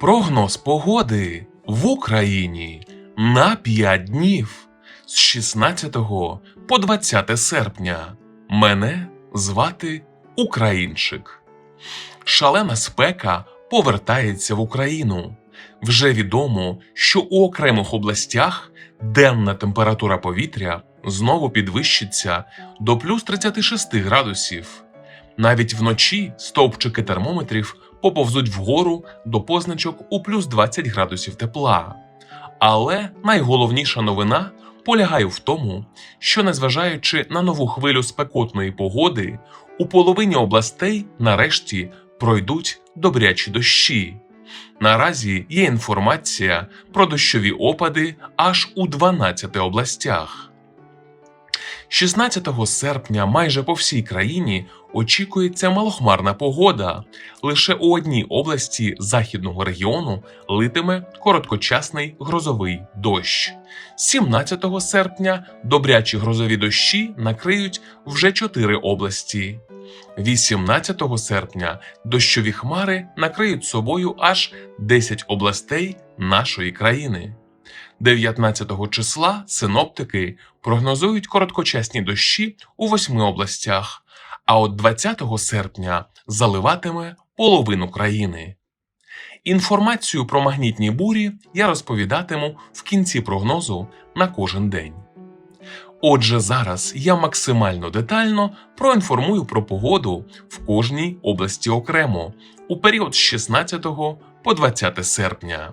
Прогноз погоди в Україні на 5 днів з 16 по 20 серпня. Мене звати Українчик. Шалена спека повертається в Україну. Вже відомо, що у окремих областях денна температура повітря знову підвищиться до плюс 36 градусів. Навіть вночі стовпчики термометрів поповзуть вгору до позначок у плюс 20 градусів тепла. Але найголовніша новина полягає в тому, що незважаючи на нову хвилю спекотної погоди, у половині областей нарешті пройдуть добрячі дощі. Наразі є інформація про дощові опади аж у 12 областях. 16 серпня майже по всій країні очікується малохмарна погода. Лише у одній області західного регіону литиме короткочасний грозовий дощ. 17 серпня добрячі грозові дощі накриють вже 4 області. 18 серпня дощові хмари накриють собою аж 10 областей нашої країни. 19 числа синоптики прогнозують короткочасні дощі у восьми областях, а от 20 серпня заливатиме половину країни. Інформацію про магнітні бурі я розповідатиму в кінці прогнозу на кожен день. Отже, зараз я максимально детально проінформую про погоду в кожній області окремо у період з 16 по 20 серпня.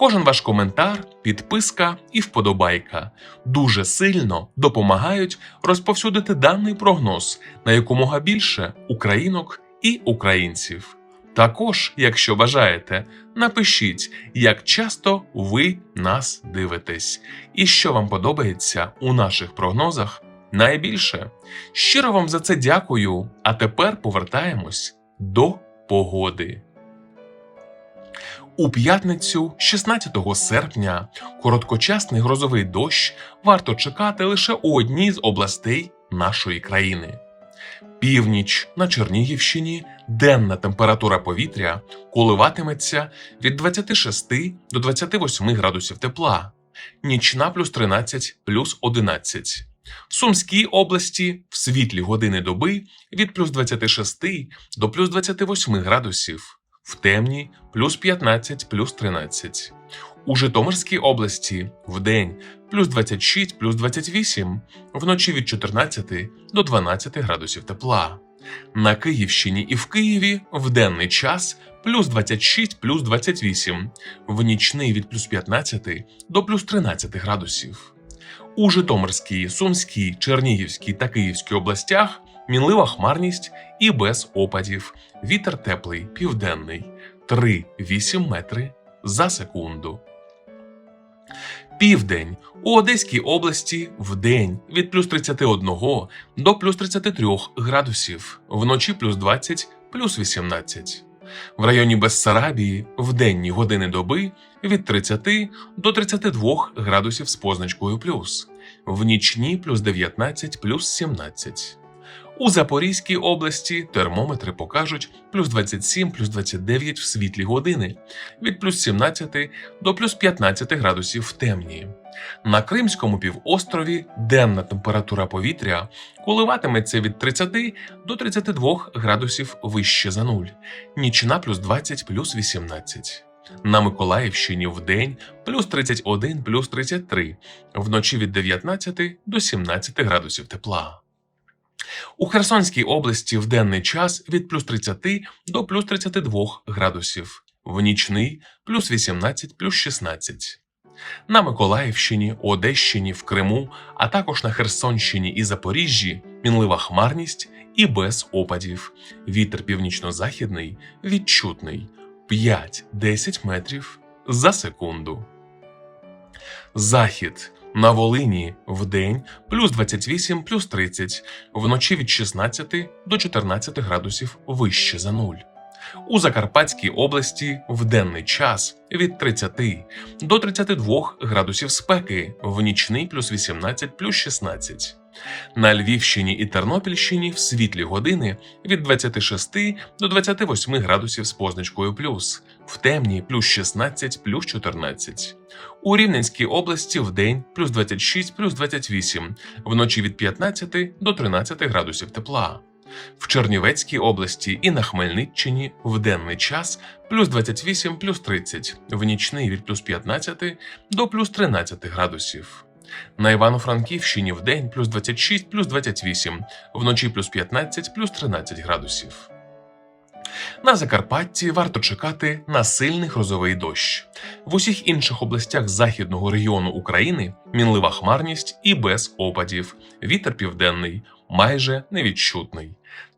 Кожен ваш коментар, підписка і вподобайка дуже сильно допомагають розповсюдити даний прогноз на якомога більше українок і українців. Також, якщо бажаєте, напишіть, як часто ви нас дивитесь, і що вам подобається у наших прогнозах найбільше. Щиро вам за це дякую. А тепер повертаємось до погоди. У п'ятницю, 16 серпня, короткочасний грозовий дощ варто чекати лише у одній з областей нашої країни. Північ на Чернігівщині денна температура повітря коливатиметься від 26 до 28 градусів тепла, нічна плюс 13 плюс 11. В Сумській області в світлі години доби від плюс 26 до плюс 28 градусів в темні плюс 15 плюс 13. У Житомирській області в день плюс 26 плюс 28, вночі від 14 до 12 градусів тепла. На Київщині і в Києві в денний час плюс 26 плюс 28, в нічний від плюс 15 до плюс 13 градусів. У Житомирській, Сумській, Чернігівській та Київській областях мінлива хмарність і без опадів. Вітер теплий, південний 3-8 метри за секунду. Південь у Одеській області в день від плюс 31 до плюс 33 градусів, вночі плюс 20 плюс 18. В районі Бессарабії в денні години доби від 30 до 32 градусів з позначкою плюс, в нічні плюс 19 плюс 17. У Запорізькій області термометри покажуть плюс 27 плюс 29 в світлі години, від плюс 17 до плюс 15 градусів в темні. На Кримському півострові денна температура повітря коливатиметься від 30 до 32 градусів вище за нуль, нічна плюс 20 плюс 18. На Миколаївщині в день плюс 31 плюс 33, вночі від 19 до 17 градусів тепла. У Херсонській області в денний час від плюс 30 до плюс 32 градусів, в нічний плюс 18 плюс 16. На Миколаївщині, Одещині, в Криму, а також на Херсонщині і Запоріжжі мінлива хмарність і без опадів. Вітер північно-західний відчутний 5-10 метрів за секунду. Захід На Волині вдень плюс 28 плюс 30, вночі від 16 до 14 градусів вище за нуль. У Закарпатській області в денний час від 30 до 32 градусів спеки, в нічний плюс 18 плюс 16. На Львівщині і Тернопільщині в світлі години від 26 до 28 градусів з позначкою плюс, в темні плюс 16 плюс 14. У Рівненській області в день плюс 26 плюс 28, вночі від 15 до 13 градусів тепла. В Чернівецькій області і на Хмельниччині в денний час плюс 28 плюс 30, в нічний від плюс 15 до плюс 13 градусів. На Івано-Франківщині в день плюс 26 плюс 28, вночі плюс 15 плюс 13 градусів. На Закарпатті варто чекати на сильний грозовий дощ. В усіх інших областях західного регіону України мінлива хмарність і без опадів. Вітер південний, майже невідчутний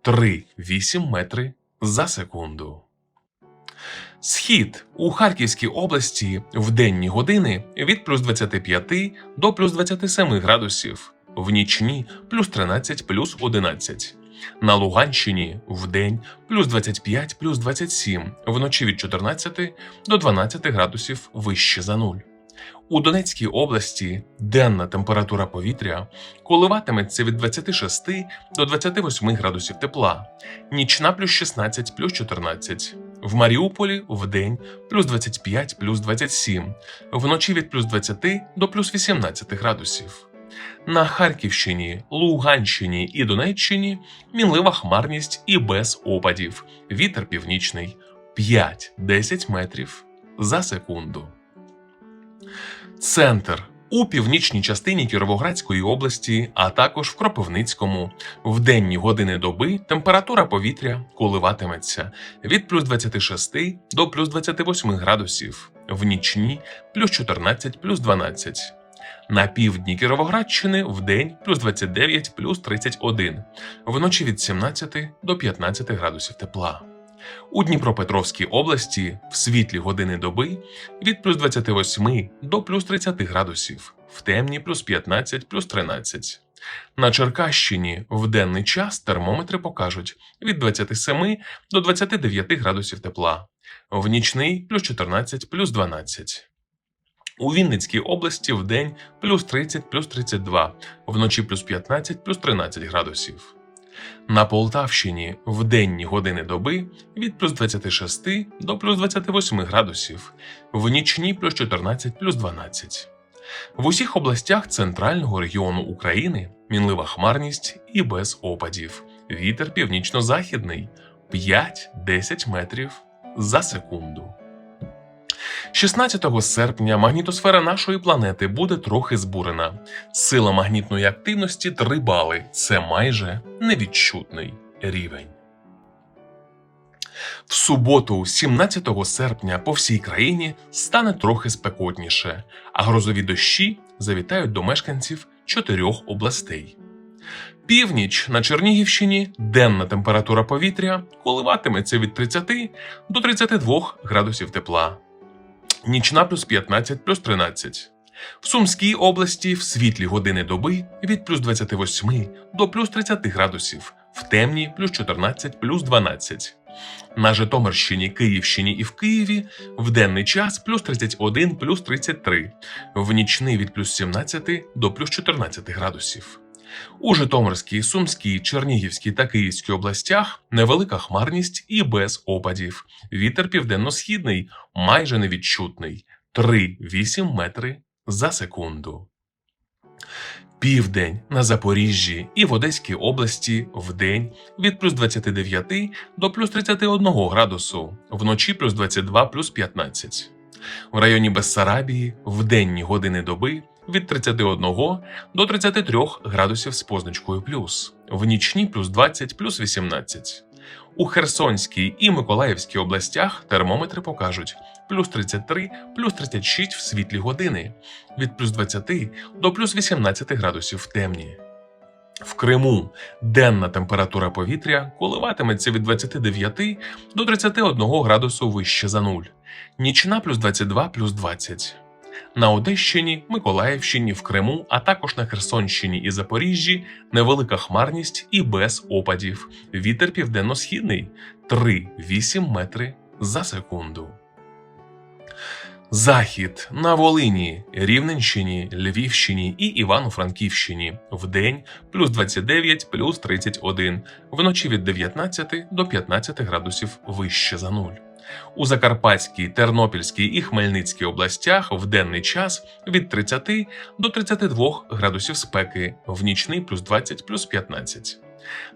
3-8 метри за секунду. Схід у Харківській області в денні години від плюс 25 до плюс 27 градусів, в нічні плюс 13 плюс 11. На Луганщині в день плюс 25 плюс 27, вночі від 14 до 12 градусів вище за нуль. У Донецькій області денна температура повітря коливатиметься від 26 до 28 градусів тепла, нічна плюс 16 плюс 14. В Маріуполі в день плюс 25 плюс 27, вночі від плюс 20 до плюс 18 градусів. На Харківщині, Луганщині і Донеччині мінлива хмарність і без опадів. Вітер північний 5-10 метрів за секунду. Центр у північній частині Кіровоградської області, а також в Кропивницькому. В денні години доби температура повітря коливатиметься від плюс 26 до плюс 28 градусів, в нічні плюс 14 плюс 12. На півдні Кіровоградщини в день плюс 29 плюс 31, вночі від 17 до 15 градусів тепла. У Дніпропетровській області в світлі години доби від плюс 28 до плюс 30 градусів, в темні плюс 15 плюс 13. На Черкащині в денний час термометри покажуть від 27 до 29 градусів тепла, в нічний плюс 14 плюс 12. У Вінницькій області в день плюс 30 плюс 32, вночі плюс 15 плюс 13 градусів. На Полтавщині в денні години доби від плюс 26 до плюс 28 градусів, в нічні плюс 14 плюс 12. В усіх областях центрального регіону України мінлива хмарність і без опадів. Вітер північно-західний 5-10 метрів за секунду. 16 серпня магнітосфера нашої планети буде трохи збурена. Сила магнітної активності 3 бали це майже невідчутний рівень. В суботу, 17 серпня, по всій країні стане трохи спекотніше, а грозові дощі завітають до мешканців чотирьох областей. Північ на Чернігівщині денна температура повітря коливатиметься від 30 до 32 градусів тепла нічна плюс 15 плюс 13. В Сумській області в світлі години доби від плюс 28 до плюс 30 градусів, в темні плюс 14 плюс 12. На Житомирщині, Київщині і в Києві в денний час плюс 31 плюс 33, в нічний від плюс 17 до плюс 14 градусів. У Житомирській, Сумській, Чернігівській та Київській областях невелика хмарність і без опадів. Вітер південно-східний, майже невідчутний 3-8 метри за секунду. Південь на Запоріжжі і в Одеській області вдень від плюс 29 до плюс 31 градусу, вночі плюс 22 плюс 15. В районі Бессарабії в денні години доби від 31 до 33 градусів з позначкою плюс, в нічні плюс 20 плюс 18. У Херсонській і Миколаївській областях термометри покажуть плюс 33, плюс 36 в світлі години, від плюс 20 до плюс 18 градусів в темні. В Криму денна температура повітря коливатиметься від 29 до 31 градусу вище за нуль, нічна плюс 22 плюс 20. На Одещині, Миколаївщині, в Криму, а також на Херсонщині і Запоріжжі невелика хмарність і без опадів. Вітер південно-східний 3-8 метри за секунду. Захід на Волині, Рівненщині, Львівщині і Івано-Франківщині вдень плюс 29, плюс 31, вночі від 19 до 15 градусів вище за нуль. У Закарпатській, Тернопільській і Хмельницькій областях в денний час від 30 до 32 градусів спеки, в нічний плюс 20 плюс 15.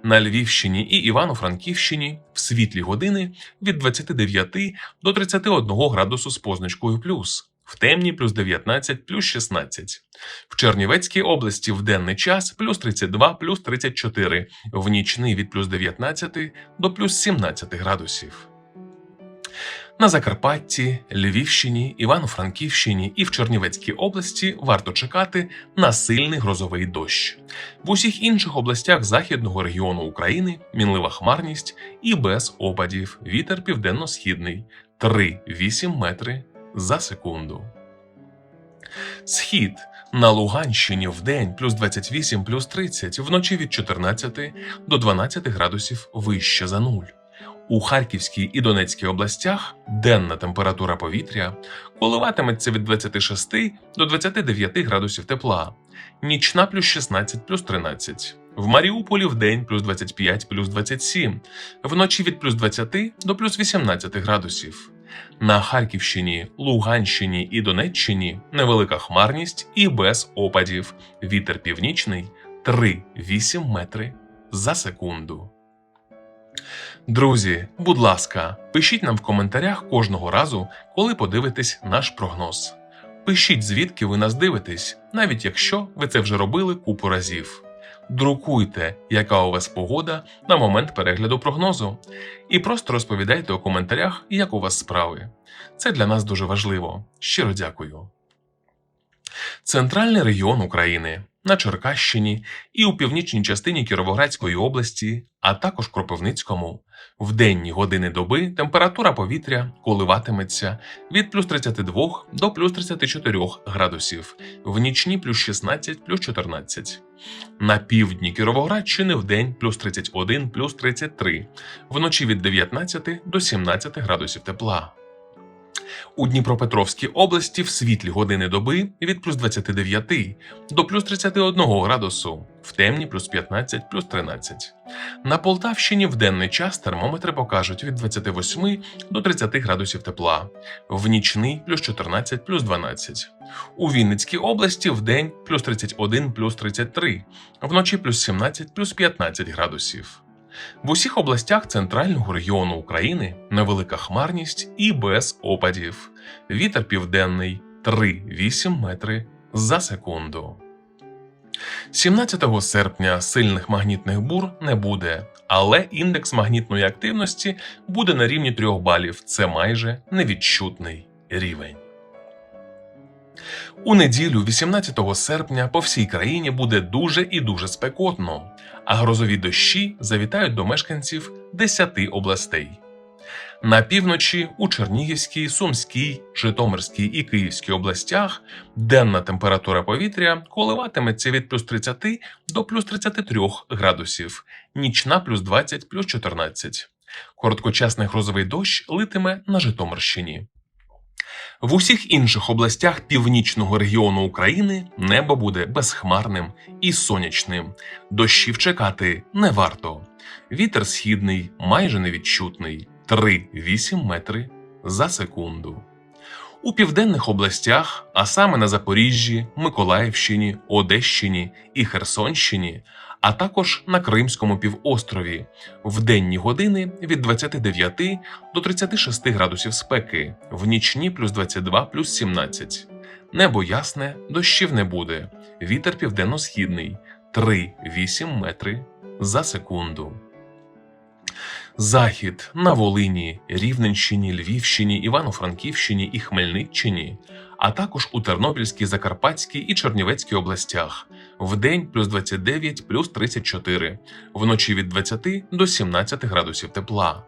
На Львівщині і Івано-Франківщині в світлі години від 29 до 31 градусу з позначкою плюс, в темні плюс 19 плюс 16. В Чернівецькій області в денний час плюс 32 плюс 34, в нічний від плюс 19 до плюс 17 градусів. На Закарпатті, Львівщині, Івано-Франківщині і в Чернівецькій області варто чекати на сильний грозовий дощ. В усіх інших областях західного регіону України мінлива хмарність і без опадів. Вітер південно-східний 3-8 метри за секунду. Схід на Луганщині в день плюс 28 плюс 30, вночі від 14 до 12 градусів вище за нуль. У Харківській і Донецькій областях денна температура повітря коливатиметься від 26 до 29 градусів тепла, нічна плюс 16 плюс 13. В Маріуполі в день плюс 25 плюс 27, вночі від плюс 20 до плюс 18 градусів. На Харківщині, Луганщині і Донеччині невелика хмарність і без опадів. Вітер північний 3-8 метри за секунду. Друзі, будь ласка, пишіть нам в коментарях кожного разу, коли подивитесь наш прогноз. Пишіть, звідки ви нас дивитесь, навіть якщо ви це вже робили купу разів. Друкуйте, яка у вас погода на момент перегляду прогнозу, і просто розповідайте у коментарях, як у вас справи. Це для нас дуже важливо. Щиро дякую. Центральний регіон України на Черкащині і у північній частині Кіровоградської області, а також Кропивницькому. В денні години доби температура повітря коливатиметься від плюс 32 до плюс 34 градусів, в нічні плюс 16 плюс 14. На півдні Кіровоградщини в день плюс 31 плюс 33, вночі від 19 до 17 градусів тепла. У Дніпропетровській області в світлі години доби від плюс 29 до плюс 31 градусу, в темні плюс 15 плюс 13. На Полтавщині в денний час термометри покажуть від 28 до 30 градусів тепла, в нічний плюс 14 плюс 12. У Вінницькій області в день плюс 31 плюс 33, вночі плюс 17 плюс 15 градусів. В усіх областях центрального регіону України невелика хмарність і без опадів. Вітер південний 3-8 метри за секунду. 17 серпня сильних магнітних бур не буде, але індекс магнітної активності буде на рівні 3 балів. Це майже невідчутний рівень. У неділю, 18 серпня, по всій країні буде дуже і дуже спекотно, а грозові дощі завітають до мешканців 10 областей. На півночі у Чернігівській, Сумській, Житомирській і Київській областях денна температура повітря коливатиметься від плюс 30 до плюс 33 градусів, нічна плюс 20 плюс 14. Короткочасний грозовий дощ литиме на Житомирщині. В усіх інших областях північного регіону України небо буде безхмарним і сонячним. Дощів чекати не варто. Вітер східний, майже невідчутний 3-8 метри за секунду. У південних областях, а саме на Запоріжжі, Миколаївщині, Одещині і Херсонщині, а також на Кримському півострові, в денні години від 29 до 36 градусів спеки, в нічні плюс 22 плюс 17. Небо ясне, дощів не буде. Вітер південно-східний 3-8 метри за секунду. Захід на Волині, Рівненщині, Львівщині, Івано-Франківщині і Хмельниччині, а також у Тернопільській, Закарпатській і Чернівецькій областях. Вдень плюс 29 плюс 34, вночі від 20 до 17 градусів тепла.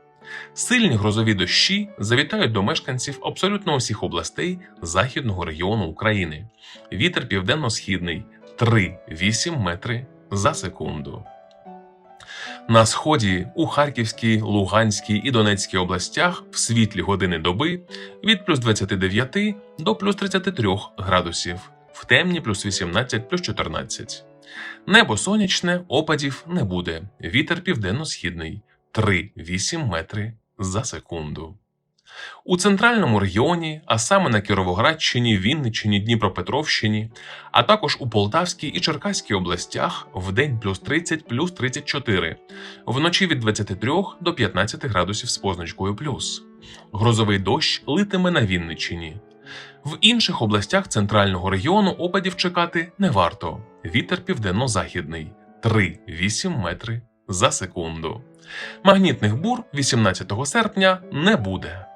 Сильні грозові дощі завітають до мешканців абсолютно усіх областей західного регіону України. Вітер південно-східний 3-8 метри за секунду. На сході у Харківській, Луганській і Донецькій областях в світлі години доби від плюс 29 до плюс 33 градусів, в темні плюс 18 плюс 14. Небо сонячне, опадів не буде. Вітер південно-східний 3-8 метри за секунду. У центральному регіоні, а саме на Кіровоградщині, Вінниччині, Дніпропетровщині, а також у Полтавській і Черкаській областях в день плюс 30 плюс 34, вночі від 23 до 15 градусів з позначкою плюс. Грозовий дощ литиме на Вінниччині. В інших областях центрального регіону опадів чекати не варто. Вітер південно-західний 3-8 метри за секунду. Магнітних бур 18 серпня не буде.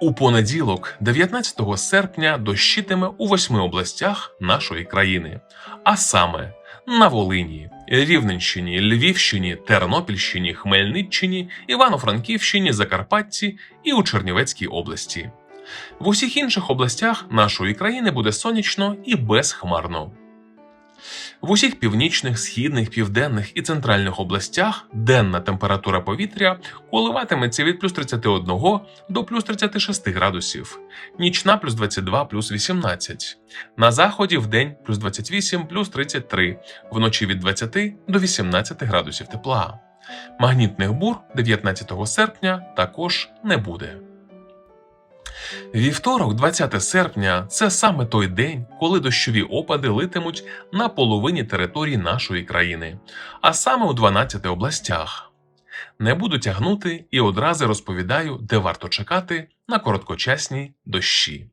У понеділок, 19 серпня, дощитиме у восьми областях нашої країни, а саме на Волині, Рівненщині, Львівщині, Тернопільщині, Хмельниччині, Івано-Франківщині, Закарпатті і у Чернівецькій області. В усіх інших областях нашої країни буде сонячно і безхмарно. В усіх північних, східних, південних і центральних областях денна температура повітря коливатиметься від плюс 31 до плюс 36 градусів, нічна плюс 22 плюс 18, на заході в день плюс 28 плюс 33, вночі від 20 до 18 градусів тепла. Магнітних бур 19 серпня також не буде. Вівторок, 20 серпня, це саме той день, коли дощові опади литимуть на половині території нашої країни, а саме у 12 областях. Не буду тягнути і одразу розповідаю, де варто чекати на короткочасні дощі.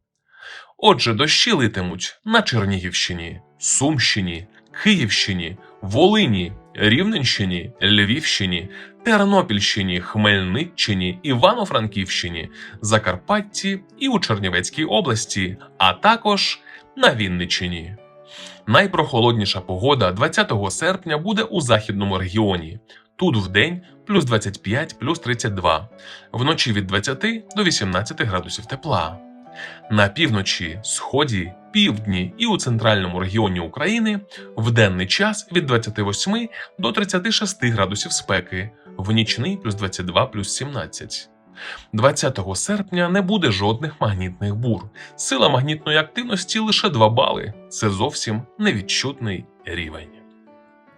Отже, дощі литимуть на Чернігівщині, Сумщині, Київщині, Волині, Рівненщині, Львівщині, Тернопільщині, Хмельниччині, Івано-Франківщині, Закарпатті і у Чернівецькій області, а також на Вінниччині. Найпрохолодніша погода 20 серпня буде у західному регіоні. Тут вдень плюс 25 плюс 32, вночі від 20 до 18 градусів тепла. На півночі, сході, півдні і у центральному регіоні України в денний час від 28 до 36 градусів спеки, в нічний плюс 22 плюс 17. 20 серпня не буде жодних магнітних бур. Сила магнітної активності лише 2 бали. Це зовсім невідчутний рівень.